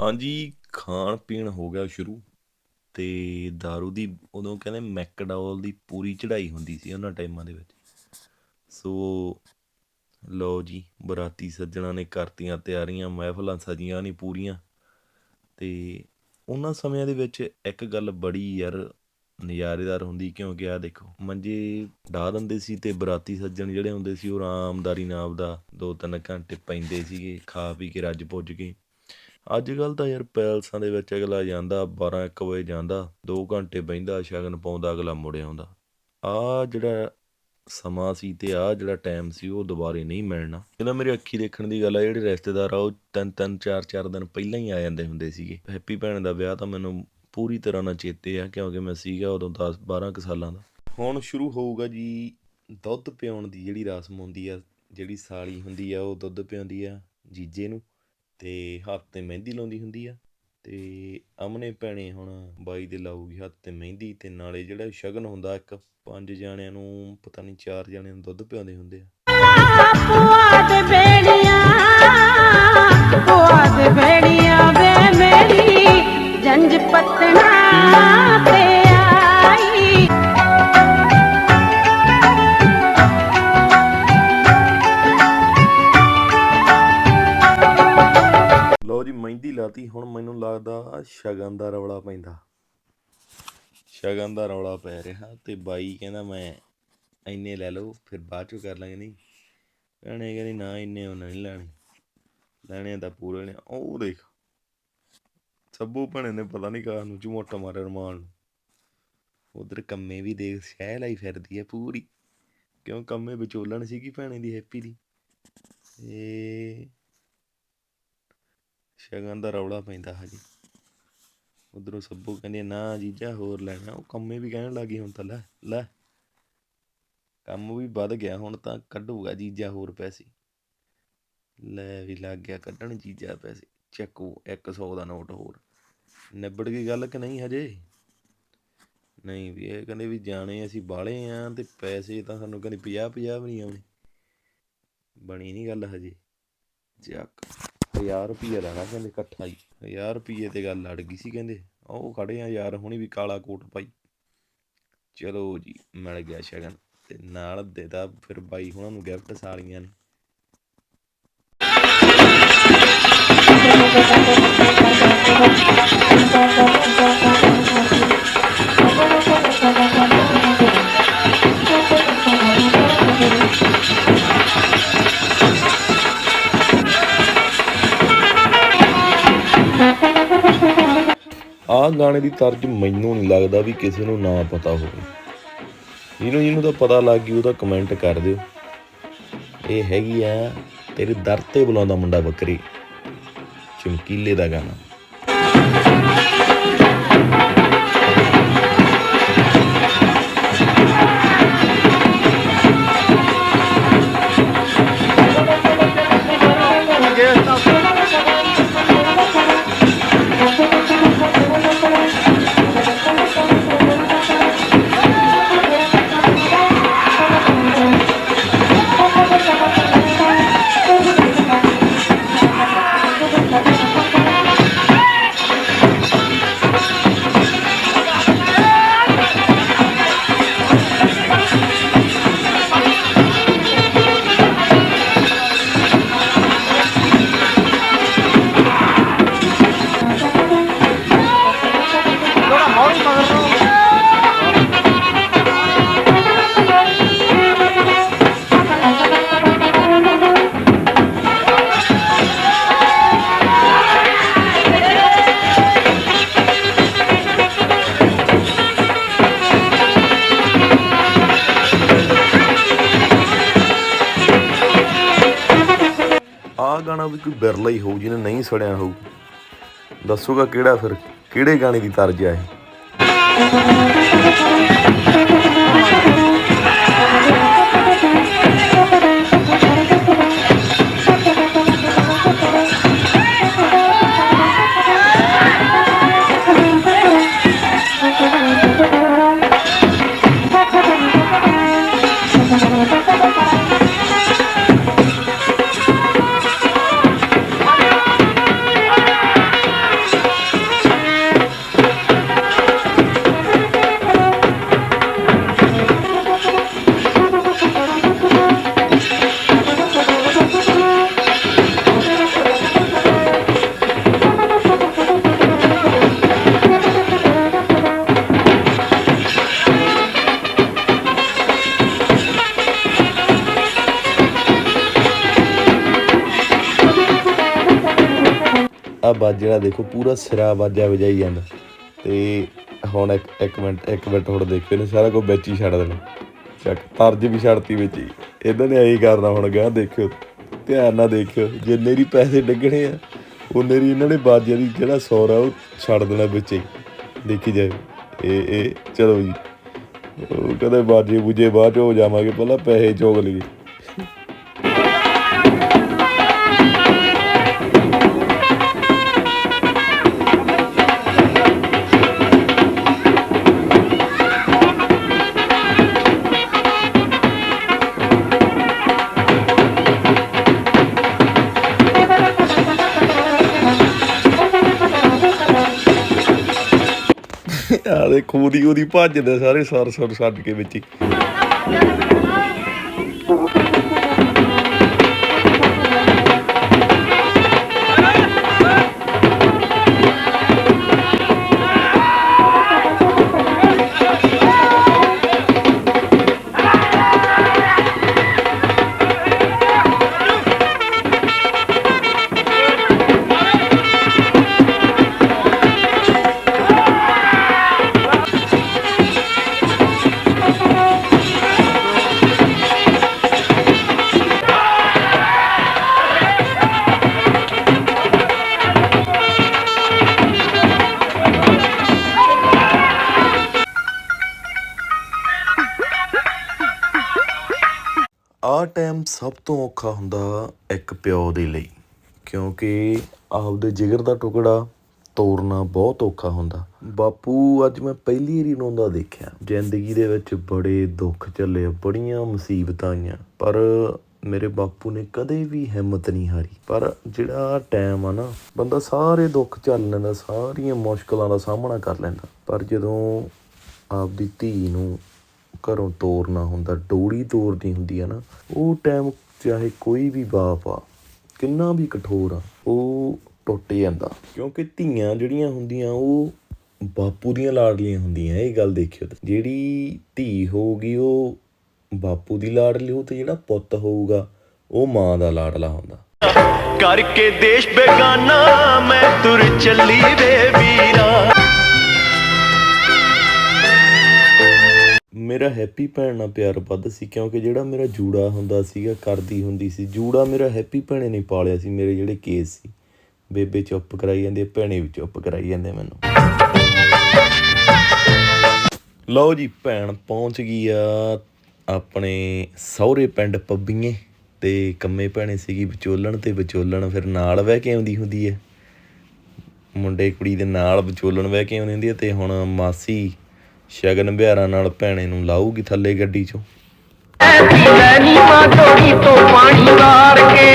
ਹਾਂਜੀ ਖਾਣ ਪੀਣ ਹੋ ਗਿਆ ਸ਼ੁਰੂ ਤੇ दारू ਦੀ ਉਦੋਂ ਕਹਿੰਦੇ ਮੈਕਡੋਲ ਦੀ ਪੂਰੀ ਚੜ੍ਹਾਈ ਹੁੰਦੀ ਸੀ ਉਹਨਾਂ ਟਾਈਮਾਂ ਦੇ ਵਿੱਚ। ਸੋ ਲਓ ਜੀ, ਬਰਾਤੀ ਸੱਜਣਾ ਨੇ ਕਰਤੀਆਂ ਤਿਆਰੀਆਂ, ਮਹਿਫਲਾਂ ਸਜੀਆਂ ਨਹੀਂ ਪੂਰੀਆਂ ਤੇ ਉਹਨਾਂ ਸਮਿਆਂ ਦੇ ਵਿੱਚ ਇੱਕ ਗੱਲ ਬੜੀ ਯਾਰ ਨਜ਼ਾਰੇਦਾਰ ਹੁੰਦੀ ਕਿਉਂਕਿ ਆ ਦੇਖੋ, ਮੰਜੇ ਢਾ ਦਿੰਦੇ ਸੀ ਤੇ ਬਰਾਤੀ ਸੱਜਣ ਜਿਹੜੇ ਹੁੰਦੇ ਸੀ ਉਹ ਆਰਾਮਦਾਰੀ ਨਾਲ ਆਪਦਾ ਦੋ ਤਿੰਨ ਘੰਟੇ ਪੈਂਦੇ ਸੀਗੇ, ਖਾ ਪੀ ਕੇ ਰੱਜ ਪੁੱਜ ਕੇ। ਅੱਜ ਕੱਲ ਤਾਂ ਯਾਰ ਪੈਲਸਾਂ ਦੇ ਵਿੱਚ ਅਗਲਾ ਜਾਂਦਾ 12 1 ਵਜੇ ਜਾਂਦਾ 2 ਘੰਟੇ ਬਹਿੰਦਾ, ਸ਼ਗਨ ਪਾਉਂਦਾ, ਅਗਲਾ ਮੁੜ ਆਉਂਦਾ। ਆ ਜਿਹੜਾ ਸਮਾਂ ਸੀ ਤੇ ਆ ਜਿਹੜਾ ਟਾਈਮ ਸੀ, ਉਹ ਦੁਬਾਰੇ ਨਹੀਂ ਮਿਲਣਾ। ਇਹਦਾ ਮੇਰੀ ਅੱਖੀ ਦੇਖਣ ਦੀ ਗੱਲ ਆ, ਜਿਹੜੇ ਰਿਸ਼ਤੇਦਾਰ ਆ, ਉਹ ਤਿੰਨ ਤਿੰਨ ਚਾਰ ਚਾਰ ਦਿਨ ਪਹਿਲਾਂ ਹੀ ਆ ਜਾਂਦੇ ਹੁੰਦੇ ਸੀਗੇ। ਹੈਪੀ ਭੈਣ ਦਾ ਵਿਆਹ ਤਾਂ ਮੈਨੂੰ ਪੂਰੀ ਤਰ੍ਹਾਂ ਨਾਲ ਚੇਤੇ ਆ ਕਿਉਂਕਿ ਮੈਂ ਸੀਗਾ ਉਦੋਂ 10 12 ਕੁ ਸਾਲਾਂ ਦਾ। ਹੁਣ ਸ਼ੁਰੂ ਹੋਊਗਾ ਜੀ ਦੁੱਧ ਪਿਆਉਣ ਦੀ ਜਿਹੜੀ ਰਸਮ ਹੁੰਦੀ ਆ ਜਿਹੜੀ ਸਾਲੀ ਹੁੰਦੀ ਆ ਉਹ ਦੁੱਧ ਪਿਆਉਂਦੀ ਆ ਜੀਜੇ ਨੂੰ ਤੇ ਹੱਥ ਤੇ ਮਹਿੰਦੀ ਲਾਉਂਦੀ ਹੁੰਦੀ ਆ। ਤੇ ਅਮਨੇ ਭੈਣੇ ਹੁਣ ਬਾਈ ਦੇ ਲਾਊਗੀ ਹੱਥ ਤੇ ਮਹਿੰਦੀ ਤੇ ਨਾਲੇ ਜਿਹੜਾ ਸ਼ਗਨ ਹੁੰਦਾ ਇੱਕ ਪੰਜ ਜਾਣਿਆਂ ਨੂੰ ਪਤਾ ਨਹੀਂ ਚਾਰ ਜਾਣਿਆਂ ਨੂੰ ਦੁੱਧ ਪਿਆਉਂਦੇ ਹੁੰਦੇ ਆ। ਸ਼ਗਨ ਦਾ ਰੌਲਾ ਪੈ ਰਿਹਾ ਤੇ ਬਾਈ ਕਹਿੰਦਾ ਮੈਂ ਇੰਨੇ ਲੈ ਲਓ, ਫਿਰ ਬਾਅਦ ਚੋਂ ਕਰ ਲਾਂਗੇ, ਨਹੀਂ। ਭੈਣੇ ਕਹਿੰਦੀ ਨਾ, ਇੰਨੇ ਉਹ ਨਹੀਂ ਲੈਣੇ। ਲੈਣੇ ਤਾਂ ਪੂਰੇ ਨੇ। ਉਹ ਦੇਖ, ਸੱਬੂ ਭੈਣੇ ਨੇ ਪਤਾ ਨਹੀਂ ਕਾਹ ਨੂੰ ਝਮੋਟਾ ਮਾਰਿਆ ਰਮਾਨ ਨੂੰ। ਉਧਰ ਕੰਮੇ ਵੀ ਦੇਖ ਸ਼ਹਿ ਲਈ ਫਿਰਦੀ ਹੈ ਪੂਰੀ। ਕਿਉਂ ਕੰਮੇ ਵਿਚੋਲਣ ਸੀਗੀ ਭੈਣੇ ਦੀ ਹੈਪੀ ਦੀ? ਇਹ ਸ਼ਗਨ ਦਾ ਰੌਲਾ ਪੈਂਦਾ ਹਜੇ। ਉਧਰੋਂ ਸੱਬੂ ਕਹਿੰਦੇ, ਨਾ ਜੀਜਾ, ਹੋਰ ਲੈਣਾ ਉਹ ਕੰਮੇ ਵੀ ਕਹਿਣ ਲੱਗੀ ਹੁਣ ਤਾਂ, ਲੈ ਲੈ। ਕੰਮ ਵੀ ਵੱਧ ਗਿਆ, ਹੁਣ ਤਾਂ ਕੱਢੂਗਾ ਜੀਜਾ ਹੋਰ ਪੈਸੇ। ਲੈ ਵੀ ਲੱਗ ਗਿਆ ਕੱਢਣ ਜੀਜਾ ਪੈਸੇ। ਚੱਕੋ 100 ਦਾ ਨੋਟ ਹੋਰ। ਨਿਬੜ ਗਈ ਗੱਲ ਕਿ ਨਹੀਂ ਹਜੇ? ਨਹੀਂ ਵੀ ਇਹ ਕਹਿੰਦੇ ਵੀ ਜਾਣੇ ਅਸੀਂ ਬਾਲੇ ਆ ਤੇ ਪੈਸੇ ਤਾਂ ਸਾਨੂੰ ਕਹਿੰਦੇ 50 50 ਵੀ ਨਹੀਂ ਆਉਣੇ। ਬਣੀ ਨਹੀਂ ਗੱਲ ਹਜੇ। ਚੱਕ। 1000 ਰੁਪਏ ਲੈਣਾ ਕਹਿੰਦੇ ਇਕੱਠਾ ਹੀ। 1000 ਰੁਪਏ ਤੇ ਗੱਲ ਲੜ ਗਈ ਸੀ ਕਹਿੰਦੇ। ਉਹ ਖੜੇ ਆ ਯਾਰ ਹੁਣੀ ਵੀ ਕਾਲਾ ਕੋਟ ਪਾਈ। ਚਲੋ ਜੀ ਮਿਲ ਗਿਆ ਸ਼ਗਨ। ਤੇ ਨਾਲ ਦੇਦਾ ਫਿਰ ਬਾਈ ਹੁਣਾਂ ਨੂੰ ਗਿਫਟ ਸਾਲੀਆਂ ਨੇ। ਆਹ ਗਾਣੇ ਦੀ ਤਰਜ ਮੈਨੂੰ ਨਹੀਂ ਲੱਗਦਾ ਵੀ ਕਿਸੇ ਨੂੰ ਨਾ ਪਤਾ ਹੋਵੇ। ਜਿਹਨੂੰ ਜਿਹਨੂੰ ਤਾਂ ਪਤਾ ਲੱਗ ਗਈ ਉਹਦਾ ਕਮੈਂਟ ਕਰ ਦਿਓ। ਇਹ ਹੈਗੀ ਆ, ਤੇਰੇ ਦਰ ਤੇ ਬੁਲਾਉਂਦਾ ਮੁੰਡਾ ਬੱਕਰੀ। ਚਮਕੀਲੇ ਦਾ ਗਾਣਾ। ਗਾਣਾ ਵੀ ਕੋਈ ਬਿਰਲਾ ਹੀ ਹੋਊ, ਜਿਹਨੇ ਨਹੀਂ ਸੁਣਿਆ ਹੋਊ। ਦੱਸੂਗਾ ਕਿਹੜਾ ਫਿਰ, ਕਿਹੜੇ ਗਾਣੇ ਦੀ ਤਰਜ ਆ ਇਹ? ਬਾਜੇ ਵਾਲਾ ਦੇਖੋ ਪੂਰਾ ਸਿਰਾ ਬਾਜਾ ਵਜਾਈ ਜਾਂਦਾ। ਤੇ ਹੁਣ ਇੱਕ ਇੱਕ ਮਿੰਟ ਇੱਕ ਮਿੰਟ ਹੁਣ ਦੇਖੋ ਇਹਨੇ ਸਾਰਾ ਕੁਝ ਵਿੱਚ ਹੀ ਛੱਡ ਦੇਣਾ। ਚੱਕ, ਤਰਜ ਵੀ ਛੱਡਤੀ ਵਿੱਚ ਹੀ। ਇਹਨਾਂ ਨੇ ਐਂ ਕਰਨਾ ਹੁਣ ਗਾ ਦੇਖਿਓ। ਧਿਆਨ ਨਾਲ ਦੇਖਿਓ ਜਿੰਨੇ ਵੀ ਪੈਸੇ ਡਿੱਗਣੇ ਆ ਉਹਨੇ ਹੀ ਇਹਨਾਂ ਨੇ ਬਾਜੇ ਦੀ ਜਿਹੜਾ ਸੌਰ ਸੌਰਾ ਉਹ ਛੱਡ ਦੇਣਾ ਵਿੱਚ ਹੀ। ਦੇਖੀ ਜਾਏ। ਇਹ ਇਹ ਚਲੋ ਜੀ। ਉਹ ਕਦੇ ਬਾਜੇ ਬੁਝੇ ਬਾਅਦ ਚ ਹੋ ਜਾਵਾਂਗੇ, ਪਹਿਲਾਂ ਪੈਸੇ ਚੋਗ ਲਈਏ। ਆ ਦੇ ਖੂਦੀ ਉਹਦੀ ਭੱਜਦੇ ਸਾਰੇ ਸਰ ਸਰ ਛੱਡ ਕੇ ਵਿੱਚ ਹੀ। ਆਹ ਟਾਈਮ ਸਭ ਤੋਂ ਔਖਾ ਹੁੰਦਾ ਇੱਕ ਪਿਓ ਦੇ ਲਈ, ਕਿਉਂਕਿ ਆਪਦੇ ਜਿਗਰ ਦਾ ਟੁਕੜਾ ਤੋੜਨਾ ਬਹੁਤ ਔਖਾ ਹੁੰਦਾ। ਬਾਪੂ, ਅੱਜ ਮੈਂ ਪਹਿਲੀ ਵਾਰੀ ਰੋਂਦਾ ਦੇਖਿਆ। ਜ਼ਿੰਦਗੀ ਦੇ ਵਿੱਚ ਬੜੇ ਦੁੱਖ ਚੱਲੇ ਬੜੀਆਂ ਮੁਸੀਬਤਾਂ ਆਈਆਂ। ਪਰ ਮੇਰੇ ਬਾਪੂ ਨੇ ਕਦੇ ਵੀ ਹਿੰਮਤ ਨਹੀਂ ਹਾਰੀ। ਪਰ ਜਿਹੜਾ ਟਾਈਮ ਆ ਨਾ, ਬੰਦਾ ਸਾਰੇ ਦੁੱਖ ਝੱਲ ਲੈਂਦਾ, ਸਾਰੀਆਂ ਮੁਸ਼ਕਲਾਂ ਦਾ ਸਾਹਮਣਾ ਕਰ ਲੈਂਦਾ। ਪਰ ਜਦੋਂ ਆਪਦੀ ਧੀ ਨੂੰ ਘਰੋਂ ਤੋਰਨਾ ਹੁੰਦਾ ਡੋਰੀ ਤੋਰਨੀ ਹੁੰਦੀ ਆ ਨਾ, ਉਹ ਟਾਈਮ ਚਾਹੇ ਕੋਈ ਵੀ ਬਾਪ ਆ, ਕਿੰਨਾ ਵੀ ਕਠੋਰ ਆ, ਉਹ ਟੁੱਟ ਜਾਂਦਾ। ਕਿਉਂਕਿ ਧੀਆਂ ਜਿਹੜੀਆਂ ਹੁੰਦੀਆਂ, ਉਹ ਬਾਪੂ ਦੀਆਂ ਲਾਡਲੀਆਂ ਹੁੰਦੀਆਂ, ਇਹ ਗੱਲ ਦੇਖਿਓ ਤੁਸੀਂ। ਜਿਹੜੀ ਧੀ ਹੋਊਗੀ, ਉਹ ਬਾਪੂ ਦੀ ਲਾਡਲੀ ਹੋ ਤੇ ਜਿਹੜਾ ਪੁੱਤ ਹੋਊਗਾ, ਉਹ ਮਾਂ ਦਾ ਲਾਡਲਾ ਹੁੰਦਾ। ਕਰਕੇ ਦੇਸ਼ ਬੇਗਾਨਾ, ਮੈਂ ਤੁਰ ਚੱਲੀ ਵੇ ਵੀਰਾ। ਮੇਰਾ ਹੈਪੀ ਭੈਣ ਨਾਲ ਪਿਆਰ ਵੱਧ ਸੀ ਕਿਉਂਕਿ ਜਿਹੜਾ ਮੇਰਾ ਜੂੜਾ ਹੁੰਦਾ ਸੀਗਾ ਕਰਦੀ ਹੁੰਦੀ ਸੀ ਜੂੜਾ ਮੇਰਾ ਹੈਪੀ ਭੈਣੇ ਨੇ ਪਾਲਿਆ ਸੀ ਮੇਰੇ ਜਿਹੜੇ ਕੇਸ ਸੀ। ਬੇਬੇ ਚੁੱਪ ਕਰਾਈ ਜਾਂਦੀ ਆ, ਭੈਣੇ ਵੀ ਚੁੱਪ ਕਰਾਈ ਜਾਂਦੇ ਮੈਨੂੰ। ਲਓ ਜੀ ਭੈਣ ਪਹੁੰਚ ਗਈ ਆ ਆਪਣੇ ਸਹੁਰੇ ਪਿੰਡ ਪੱਬੀਏ ਤੇ ਕੰਮੇ ਭੈਣੇ ਸੀਗੀ ਵਿਚੋਲਣ ਤੇ ਵਿਚੋਲਣ ਫਿਰ ਨਾਲ ਬਹਿ ਕੇ ਆਉਂਦੀ ਹੁੰਦੀ ਹੈ ਮੁੰਡੇ ਕੁੜੀ ਦੇ ਨਾਲ ਵਿਚੋਲਣ ਬਹਿ ਕੇ ਆਉਂਦੀ ਹੁੰਦੀ ਹੈ ਤੇ ਹੁਣ ਮਾਸੀ ਸ਼ਗਨ ਬਿਹਾਰਾਂ ਨਾਲ ਭੈਣੇ ਨੂੰ ਲਾਊਗੀ ਥੱਲੇ ਗੱਡੀ 'ਚੋਂ। ਲੈਣੀ ਮਾਂ ਤੋਂ ਪਾਣੀ ਵਾਰ ਕੇ।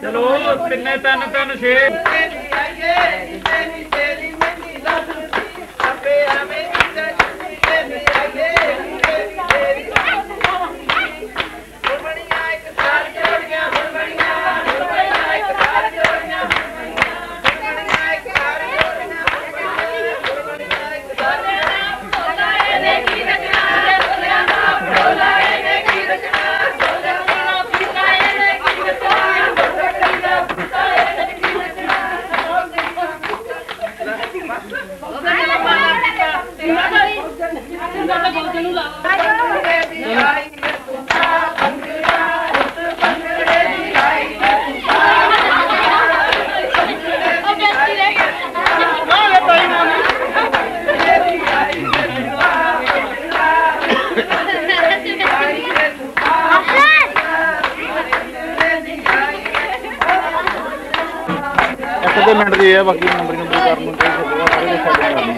ਚਲੋ ਤਿੰਨੇ ਤਿੰਨ ਤਿੰਨ ਛੇ ਨੀਚੇ ਨੀਚੇ ਨੀਚੇ ਨੀਚੇ ਨੀਚੇ ਨੀਚੇ ਨੀਚੇ ਨੀਚੇ ਨੀਚੇ ਨੀਚੇ ਨੀਚੇ ਨੀਚੇ ਨੀਚੇ ਇੱਕ ਅੱਧੇ ਮਿੰਟ ਦੀ ਹੈ ਬਾਕੀ ਨੰਬਰ ਨੰਬਰ ਕਰਨ ਨੂੰ ਕੋਈ ਛੱਡੂਗਾ ਸਾਰੇ ਕੁਝ ਛੱਡ ਕਰਨੀ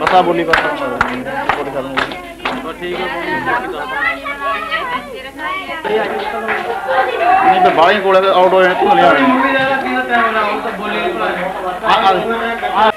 ਮਸਾ ਬੋਲੀ ਬਸ ਬੋਲੀ ਕਰ ਲੂੰਗਾ ਠੀਕ ਨਹੀਂ ਤਾਂ ਬਾਹਰ ਕੋਲੇ ਆਊਟ ਹੋ ਜਾਣੇ ਧੁੰਦਲੇ ਆ ਜਾਣੇ ਆ ਆ